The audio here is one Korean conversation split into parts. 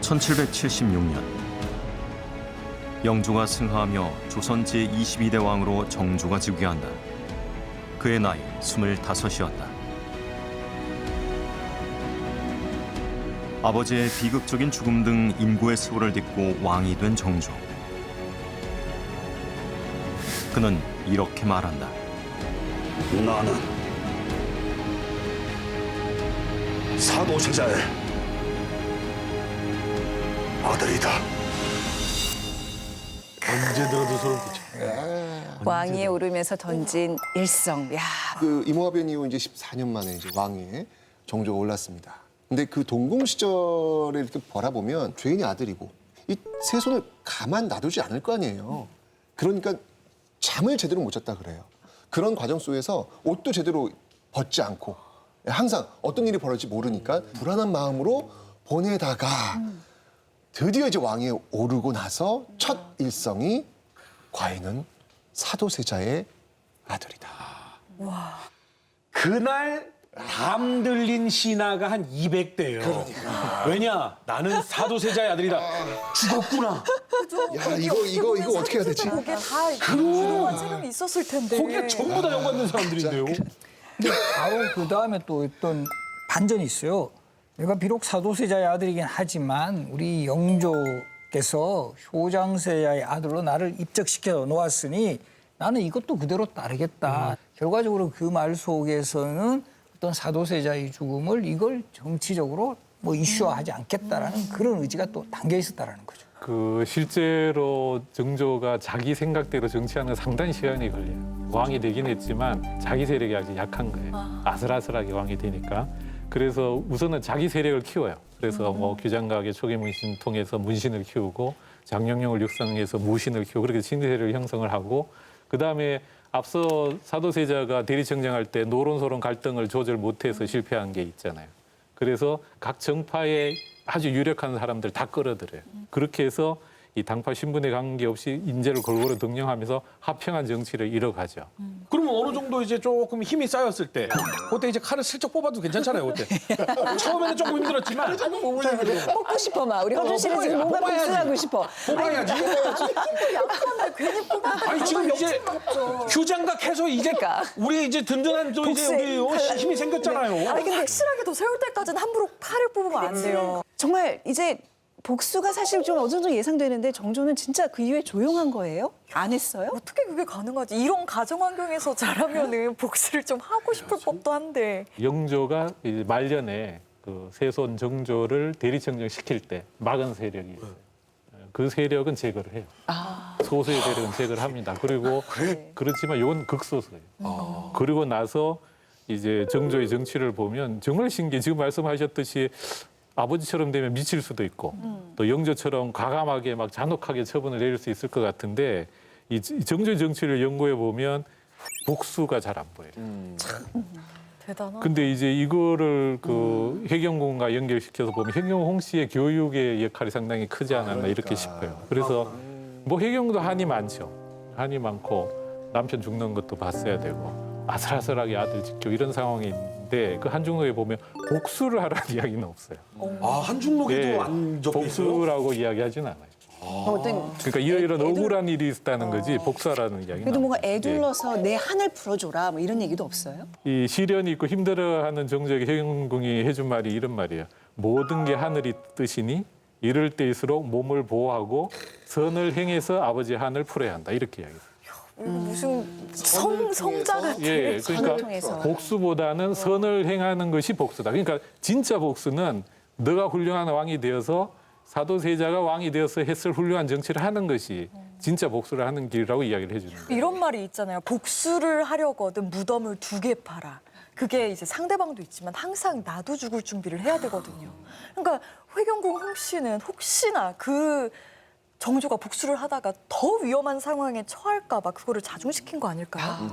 1776년 영조가 승하하며 조선 제22대 왕으로 정조가 즉위한다. 그의 나이 25이었다. 아버지의 비극적인 죽음 등 인고의 세월을 딛고 왕이 된 정조. 그는 이렇게 말한다. 나는 사도세자의 아들이다. 언제 들어도 소름 끼쳐. 왕위에 오르면서 던진 일성. 야, 그 이모화변 이후 이제 14년 만에 이제 왕위에 정조가 올랐습니다. 근데 그 동궁 시절을 이렇게 바라보면 죄인이 아들이고 이 세 손을 가만 놔두지 않을 거 아니에요. 그러니까 잠을 제대로 못 잤다 그래요. 그런 과정 속에서 옷도 제대로 벗지 않고 항상 어떤 일이 벌어질지 모르니까 불안한 마음으로 보내다가 드디어 이제 왕위에 오르고 나서 첫 일성이 과인은 사도세자의 아들이다. 그날 담 들린 신하가 한 200대예요. 그러니까. 왜냐? 나는 사도세자의 아들이다. 죽었구나. 야 이거 이거 이거 어떻게 해야 되지? 거기에 다 유명한 체력이 있었을 텐데. 거기에 전부 다 연관된 사람들인데요. 근데 바로 그 다음에 또 어떤 반전이 있어요. 내가 비록 사도세자의 아들이긴 하지만 우리 영조께서 효장세자의 아들로 나를 입적시켜 놓았으니 나는 이것도 그대로 따르겠다. 결과적으로 그 말 속에서는 어떤 사도세자의 죽음을 이걸 정치적으로 뭐 이슈화하지 않겠다라는 그런 의지가 또 담겨 있었다라는 거죠. 그 실제로 정조가 자기 생각대로 정치하는 건 상당히 시간이 걸려요. 왕이 되긴 했지만 자기 세력이 아주 약한 거예요. 아슬아슬하게 왕이 되니까. 그래서 우선은 자기 세력을 키워요. 그래서 뭐 규장각의 초계 문신 통해서 문신을 키우고 장영영을 육성해서 무신을 키우고 그렇게 신세력을 형성을 하고 그 다음에 앞서 사도세자가 대리청정할 때 노론소론 갈등을 조절 못해서 실패한 게 있잖아요. 그래서 각 정파의 아주 유력한 사람들 다 끌어들여요. 그렇게 해서 이 당파 신분에 관계없이 인재를 골고루 등용하면서 합평한 정치를 이뤄가죠. 그러면 어느 정도 이제 조금 힘이 쌓였을 때 그때 이제 칼을 슬쩍 뽑아도 괜찮잖아요, 그때. 처음에는 조금 힘들었지만 뽑고 싶어 막 우리 허준 씨는 지금 뭔가 뽑아야지. 복수하고 싶어. 뽑아야지. 약한데 괜히 뽑아. 아니 지금 이제 휴장각 해서 이제 그러니까. 우리 이제 든든한 또 이제. 우리 어, 힘이 생겼잖아요. 아니 근데 확실하게 더 세울 때까지는 함부로 칼을 뽑으면 안 돼요. 정말 이제 복수가 사실 좀 어느 정도 예상되는데 정조는 진짜 그 이후에 조용한 거예요? 안 했어요? 어떻게 그게 가능하지? 이런 가정 환경에서 자라면은 복수를 좀 하고 싶을 법도 한데. 영조가 이제 말년에 그 세손 정조를 대리청정 시킬 때 막은 세력이 있어요. 그 세력은 제거를 해요. 소수의 세력은 제거를 합니다. 그리고 그렇지만 이건 극소수예요. 그리고 나서 이제 정조의 정치를 보면 정말 신기해. 지금 말씀하셨듯이 아버지처럼 되면 미칠 수도 있고 또 영조처럼 과감하게 막 잔혹하게 처분을 내릴 수 있을 것 같은데 이 정조의 정치를 연구해 보면 복수가 잘 안 보여요. 대단하다. 근데 이제 이거를 그 혜경궁과 연결시켜서 보면 혜경홍 씨의 교육의 역할이 상당히 크지 않았나 이렇게 싶어요. 그래서 뭐 혜경도 한이 많죠. 한이 많고 남편 죽는 것도 봤어야 되고 아슬아슬하게 아들 지키고 이런 상황이 있는데 그 한중록에 보면 복수를 하라는 이야기는 없어요. 아 한중록에도 예, 안 적혀 있어요. 복수라고 이야기하진 않아요. 어떤 그러니까 이런 애들- 억울한 일이 있다는 거지 복수하라는 이야기는 그래도 뭔가 없어요. 예. 애둘러서 내 한을 풀어줘라 뭐 이런 얘기도 없어요? 이 시련이 있고 힘들어하는 정조에게 혜경궁이 해준 말이 이런 말이에요. 모든 게 하늘이 뜻이니 이럴 때일수록 몸을 보호하고 선을 행해서 아버지의 한을 풀어야 한다. 이렇게 이야기해요. 이거 무슨 성 성자 같은. 예, 선을 그러니까 통해서. 복수보다는 선을 행하는 것이 복수다. 그러니까 진짜 복수는 너가 훌륭한 왕이 되어서 사도세자가 왕이 되어서 했을 훌륭한 정치를 하는 것이 진짜 복수를 하는 길이라고 이야기를 해주는 거예요. 이런 말이 있잖아요. 복수를 하려거든 무덤을 두개 팔아. 그게 이제 상대방도 있지만 항상 나도 죽을 준비를 해야 되거든요. 그러니까 회경궁 홍 씨는 혹시나 그 정조가 복수를 하다가 더 위험한 상황에 처할까 봐 그거를 자중시킨 거 아닐까요?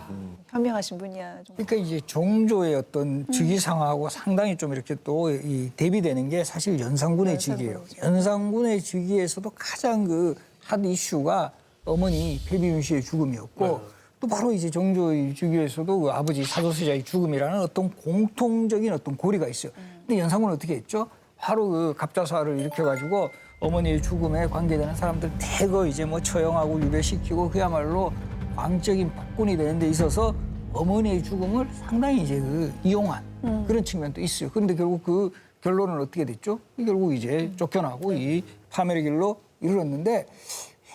현명하신 분이야. 좀. 그러니까 이제 종조의 어떤 즉위 상황하고 상당히 좀 이렇게 또 이 대비되는 게 사실 연산군의 즉위예요. 연산군의 즉위에서도 가장 그 핫 이슈가 어머니 배비윤 씨의 죽음이었고 또 바로 이제 정조의 즉위에서도 그 아버지 사도세자의 죽음이라는 어떤 공통적인 어떤 고리가 있어요. 근데 연산군은 어떻게 했죠? 바로 그 갑자사를 일으켜 가지고 어머니의 죽음에 관계되는 사람들 대거 이제 뭐 처형하고 유배시키고 그야말로 왕적인 폭군이 되는 데 있어서 어머니의 죽음을 상당히 이제 그 이용한 그런 측면도 있어요. 그런데 결국 그 결론은 어떻게 됐죠? 결국 이제 쫓겨나고 이 파멸의 길로 이르렀는데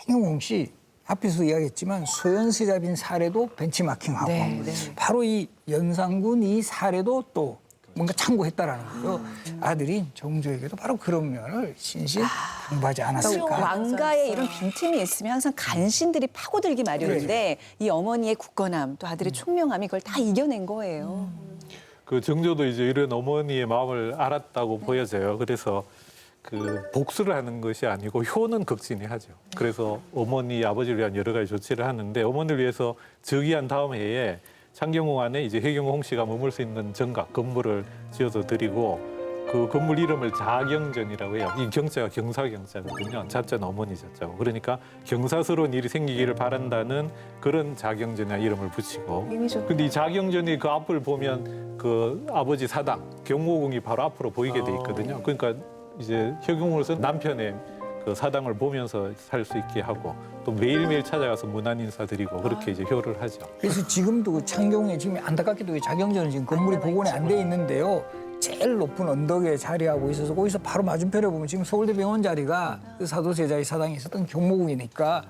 행영공 씨 앞에서 이야기했지만 소현세자빈 사례도 벤치마킹하고 네, 네. 바로 이 연산군 이 사례도 또 뭔가 참고했다라는 거죠. 아들인 정조에게도 바로 그런 면을 신신 당부하지 않았을까. 그러니까 왕가에 이런 빈틈이 있으면 항상 간신들이 파고들기 마련인데 이 어머니의 굳건함 또 아들의 총명함이 그걸 다 이겨낸 거예요. 그 정조도 이제 이런 어머니의 마음을 알았다고 보여져요. 그래서 그 복수를 하는 것이 아니고 효는 극진히 하죠. 그래서 어머니, 아버지를 위한 여러 가지 조치를 하는데 어머니를 위해서 즉위한 다음 해에 창경궁 안에 이제 해경홍 씨가 머물 수 있는 정각 건물을 지어서 드리고 그 건물 이름을 자경전이라고 해요. 이 경자가 경사경자거든요. 자자는 어머니 자자고. 그러니까 경사스러운 일이 생기기를 바란다는 그런 자경전이나 이름을 붙이고. 근데 이 자경전이 그 앞을 보면 그 아버지 사당 경호궁이 바로 앞으로 보이게 돼 있거든요. 그러니까 이제 혁용으로서 남편의 그 사당을 보면서 살 수 있게 하고 또 매일매일 찾아가서 문안 인사드리고 그렇게 이제 효를 하죠. 그래서 지금도 그 창경에 지금 안타깝게도 이 자경전은 지금 건물이 복원이 안 돼 있는데요. 제일 높은 언덕에 자리하고 있어서 거기서 바로 맞은편에 보면 지금 서울대병원 자리가 그 사도세자의 사당에 있었던 경모궁이니까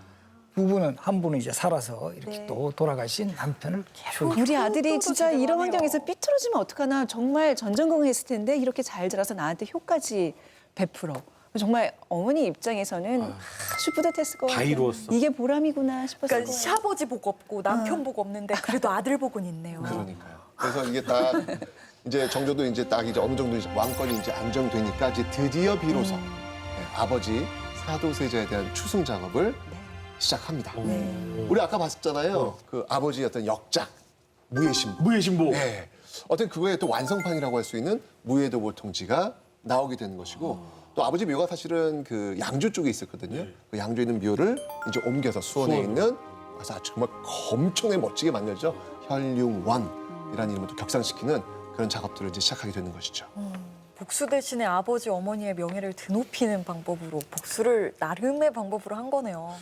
두 분은 한 분은 이제 살아서 이렇게 또 돌아가신 남편을 계속 우리 아들이 또 진짜. 이런 환경에서 삐뚤어지면 어떡하나 정말 전전긍긍했을 텐데 이렇게 잘 자라서 나한테 효까지 베풀어. 정말 어머니 입장에서는 아주 뿌듯했을 것 다 같아요. 이루었어. 이게 보람이구나 싶었을 그러니까 거예요. 시아버지 복 없고 남편 복 없는데 그래도 아들 복은 있네요. 그러니까요. 그래서 이게 딱 이제 정조도 이제 딱 이제 어느 정도 이제 왕권이 이제 안정되니까 이제 드디어 비로소 네, 아버지 사도세자에 대한 추승 작업을 시작합니다. 우리 아까 봤었잖아요. 그 아버지의 어떤 역작 무예신부. 무예 신보. 네. 어떤 그거의 또 완성판이라고 할 수 있는 무예도보 통지가 나오게 되는 것이고 또 아버지 묘가 사실은 그 양주 쪽에 있었거든요. 그 양주에 있는 묘를 이제 옮겨서 수원에 있는 그래서 아주 정말 엄청나게 멋지게 만들죠. 혈융원이라는 이름을 또 격상시키는 그런 작업들을 이제 시작하게 되는 것이죠. 복수 대신에 아버지 어머니의 명예를 드높이는 방법으로 복수를 나름의 방법으로 한 거네요.